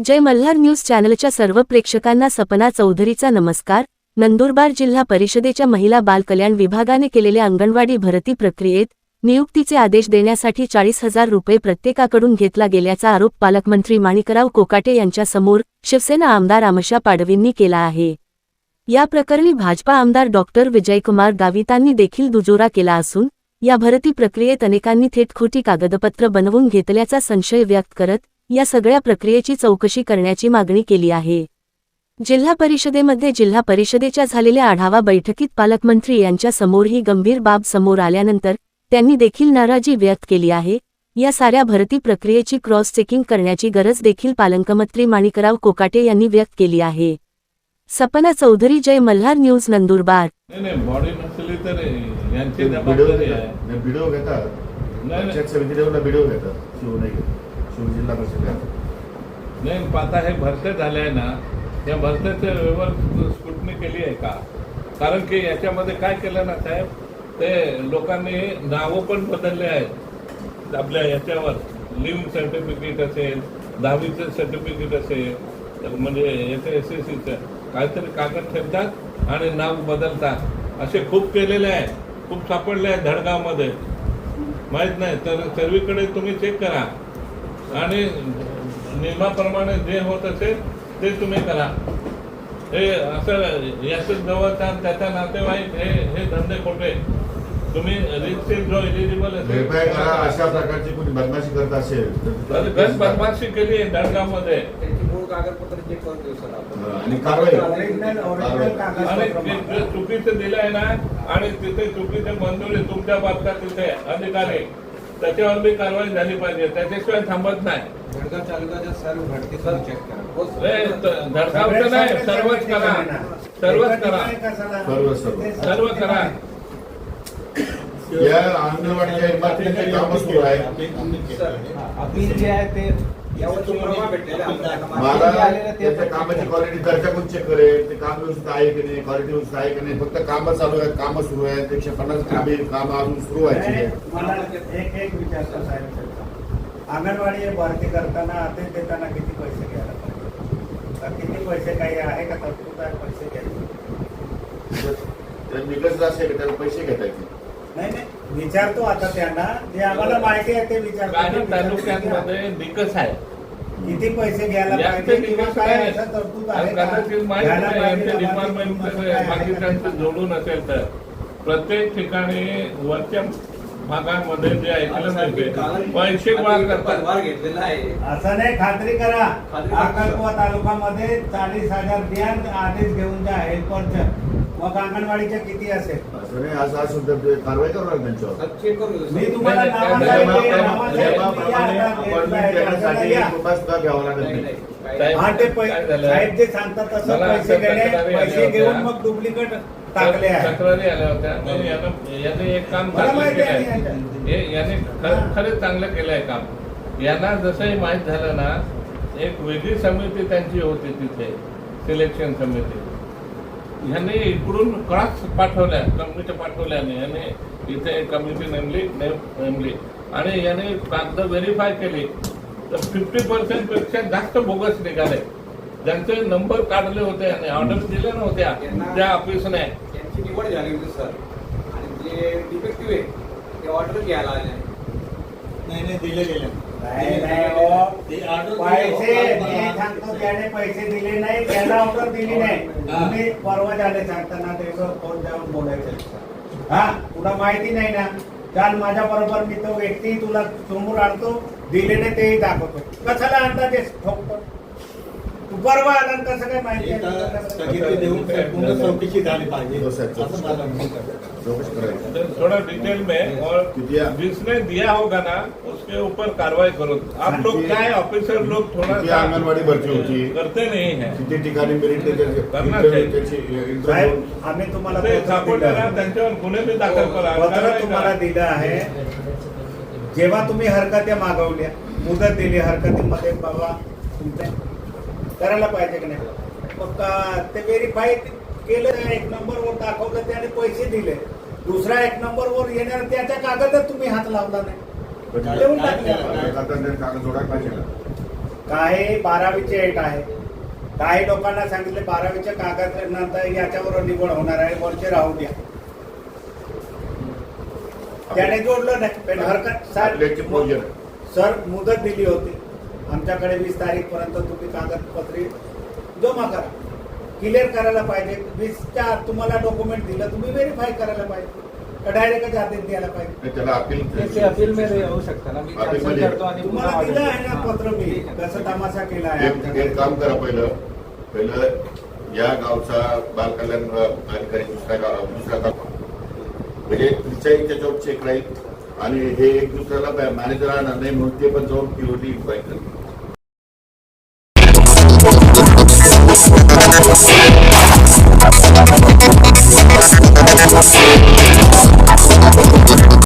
जय Malhar news चॅनलच्या सर्व प्रेक्षकांना सपना चौधरीचा नमस्कार. नंदुरबार जिल्हा परिषदेच्या महिला बाल कल्याण विभागाने केलेल्या अंगणवाडी भरती प्रक्रियेत नियुक्तीचे आदेश देण्यासाठी चाळीस हजार रुपये प्रत्येकाकडून घेतला गेल्याचा आरोप पालकमंत्री माणिकराव कोकाटे यांच्यासमोर शिवसेना आमदार आमशा पाडवींनी केला आहे. या प्रकरणी भाजपा आमदार डॉक्टर विजयकुमार गावितांनी देखील दुजोरा केला असून या भरती प्रक्रियेत अनेकांनी थेट खोटी कागदपत्र बनवून घेतल्याचा संशय व्यक्त करत या सगळ्या प्रक्रियेची चौकशी करण्याची मागणी केली आहे. जिल्हा परिषदेमध्ये जिल्हा परिषदेच्या झालेल्या आढावा बैठकीत पालकमंत्री यांच्या समोर ही गंभीर बाब समोर आल्यानंतर त्यांनी देखील नाराजी व्यक्त केली आहे. या साऱ्या भरती प्रक्रियेची क्रॉस चेकिंग करण्याची गरज देखील पालकमंत्री माणिकराव कोकाटे यांनी व्यक्त केली आहे. सपना चौधरी जय मल्हार न्यूज नंदुरबार. नाही नाही. शिव जिल्हा परिषद नाही आता हे भरते झाले आहे ना या भरतेचे व्यवहार स्कुटनी केली आहे का? कारण की याच्यामध्ये काय केलं ना साहेब ते लोकांनी नावं पण बदलले आहेत. आपल्या याच्यावर लिव्हिंग सर्टिफिकेट असेल दहावीचं सर्टिफिकेट असेल तर म्हणजे याचं एस एस सीचं काहीतरी कागद ठेवतात आणि नाव बदलतात. असे खूप केलेले आहे खूप सापडले आहेत धडगावमध्ये. माहीत नाही तर सर्वीकडे तुम्ही चेक करा. आणि नियमाप्रमाणे जे होत असेल ते तुम्ही करा. हे असं याचं जवळचा त्याचा नातेवाईक हे हे धंदे खोटे. तुम्ही रिक्सिल जो एलिजिबल असेल अशा प्रकारची कोणी बदमाशी करत असेल गट बदमाशी केली आपण. आणि चुकीचं दिलं आहे ना आणि तिथे चुकीचे मंजुरी तुमच्या बाबतीत तिथे अधिकारी. त्याच्यावर बी कारवाई झाली पाहिजे. त्याच्याशिवाय थांबत नाही. जळगाव तालुक्याच्या सर्व भरती सर चेक करा. हो, धडगावचं नाही. सर्वच करा. सर्वच करा. सर्व सर्व. सर्व करा. या अंगणवाडीच्या इमारतीचे काम सुरू आहे अपील जे आहे ते मला त्याच्या कामाची क्वालिटी दर्जा कोण चेक करेल. ते काम व्यवस्थित आहे की नाही? क्वालिटी व्यवस्थित आहे की नाही? फक्त कामं चालू आहेत कामं सुरू आहेत. एकशे पन्नास कामे कामं अजून सुरू व्हायची आहे मला एक एक विचारतो साहेब अंगणवाडी हे भरती करताना आदेश देताना किती पैसे घ्यायला पाहिजे? किती पैसे काही आहे का? तरतूद आहे पैसे घ्यायचे. तर निकष असेल त्याला पैसे घेता येतील. नाही नाही. विचारतो आता त्यांना. जे आम्हाला माहिती आहे ते विचारतो काही तालुक्यांमध्ये निकष आहे. किती पैसे घ्यायला जास्त पाहिजे किंवा निकष काय नाही असं तरतूद आहे आणि का? कदाचित माहीत घ्यायला नाही पाहिजे यांचे लाभार्थी डिपार्टमेंट किंमत काय आहे? का? बाकीच्यांचं जोडून असेल तर. प्रत्येक ठिकाणी वरच्या भागांमध्ये जे ऐकलं मिळते पैसे गोळा करतात घेतलेला आहे असं नाही खात्री करा खात्री करा. अक्कलकुवा तालुक्यामध्ये चाळीस हजार द्या आदेश घेऊन द्या हेल्परच्या मग अंगणवाडीच्या किती असेल असं नाही असं तर कारवाई करणार त्यांच्यावर चेक सर. मी तुम्हाला नाही, नाही, नाही, नाही, नाही, घ्यावा नाही, नाही नाही. हा ते? साहेब जे सांगतात तसं पैसे घेणे. घेऊन मग डुप्लिकेट टाकले आहे तक्रारी आल्या होत्या. यानं याने एक काम चांगलं माहिती आहे, हे याने खरंच चांगलं केलंय काम. यांना जसंही माहीत झालं ना एक वेगळी समिती त्यांची होती तिथे सिलेक्शन समिती. ह्यांनी इकडून कळाच पाठवल्या कमिटी पाठवल्याने. याने इथे कमिटी नेमली नेम- नेमली. आणि याने कागद व्हेरीफाय केली. तर फिफ्टी पर्सेंटपेक्षा जास्त बोगस निघाले. ज्यांचे नंबर काढले होते आणि ऑर्डर दिल्या नव्हत्या त्या ऑफिसने त्यांची निवड झाली होती सर. आणि जे डिफेक्टिव्ह आहे ते ऑर्डर घ्यायला आले नाही नाही दिले गेले नाही, नाही, हो. ते order पैसे दिले. मी सांगतो त्याने पैसे दिले नाही त्याला ऑर्डर दिली नाही. हा. तुम्ही परवा झाले सांगताना तेवढं फोन जाऊन बोलायचं. हा तुला माहिती नाही ना? काल माझ्या बरोबर मी तो व्यक्ती तुला समोर आणतो दिलेले तेही दाखवतो. कशाला ठोकतो तू? परवा आला आणि माहिती आहे तुला एका कसं? स्थगिती देऊन पूर्ण चौकशी झाली पाहिजे असं मला म्हणणं आहे. चौकशी करायची थोड़ा डिटेल में और जिसने दिया होगा ना उसके ऊपर कार्रवाई करो आप लोग क्या है ऑफिसर लोग थोड़ा किती अंगणवाडी भरती होती? करते नहीं है किती ठिकाणी मेरिट करणार त्याची ते. त्याची interview- साहेब आम्ही तुम्हाला ते पत्र दिलं ना आहे. त्यांच्यावर गुन्हे भी दाखल करा पत्र कारवाई तुम्हाला करा. दिलं आहे जेव्हा तुम्ही हरकत्या मागवल्या मुदत दिली हरकतीमध्ये बाबा तुमच्या करायला पाहिजे की नाही? मग का- ते व्हेरीफाय केलं एक नंबरवर दाखवलं त्याने पैसे दिले. दुसरा एक नंबरवर येणार त्याच्या कागदात तुम्ही हात लावला नाही. देऊन टाकले. काही बारावीचे एट आहे. काही लोकांना सांगितले बारावीच्या कागद नंतर याच्याबरोबर निवड होणार आहे वरचे राहू द्या. त्याने जोडलं नाही. पण हरकत सर मुदत दिली होती. आमच्याकडे वीस तारीख पर्यंत तुम्ही कागदपत्रे जमा करा. क्लिअर करायला पाहिजे. वीसच्या आत तुम्हाला डॉक्युमेंट दिलं तुम्ही व्हेरीफाय करायला पाहिजे. का डायरेक्टच आदेश द्यायला पाहिजे? त्याला अपील ते अपील मध्ये येऊ शकतं ना. मी अपील कॅन्सल मध्ये- करतो आणि पुन्हा तुम्हाला दिलं आहे ना पत्र मी. कसं तमाशा केला आहे एक आमच्याकडे. एक काम करा पहिलं. पहिलं या गावचा बालकल्याण अधिकारी दुसऱ्या गाव दुसऱ्या गाव म्हणजे तुमच्याही त्याच्यावर चेक राहील आणि हे एक दुसऱ्याला मॅनेजर राहणार नाही म्हणून ते पण जाऊन पीओटी इन्क्वायरी करतात